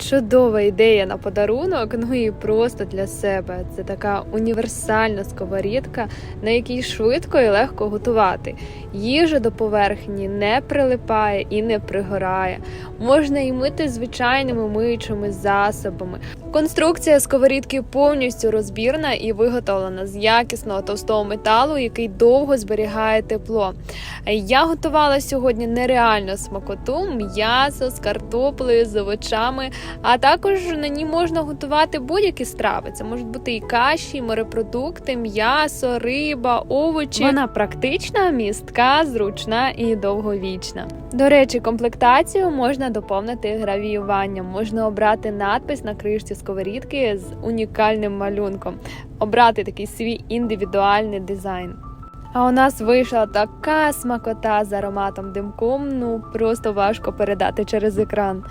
чудова ідея на подарунок, ну і просто для себе. Це така універсальна сковорідка, на якій швидко і легко готувати. Їжа до поверхні не прилипає і не пригорає. Можна і мити звичайними миючими засобами. Конструкція сковорідки повністю розбірна і виготовлена з якісного товстого металу, який довго зберігає тепло. Я готувала сьогодні нереально смакоту, м'ясо з картоплею, з овочами, а також на ній можна готувати будь-які страви. Це можуть бути і каші, і морепродукти, м'ясо, риба, овочі. Вона практична, містка, зручна і довговічна. До речі, комплектацію можна доповнити гравіюванням. Можна обрати надпис на кришці сковорідки з унікальним малюнком, обрати такий свій індивідуальний дизайн. А у нас вийшла така смакота з ароматом димком, ну просто важко передати через екран.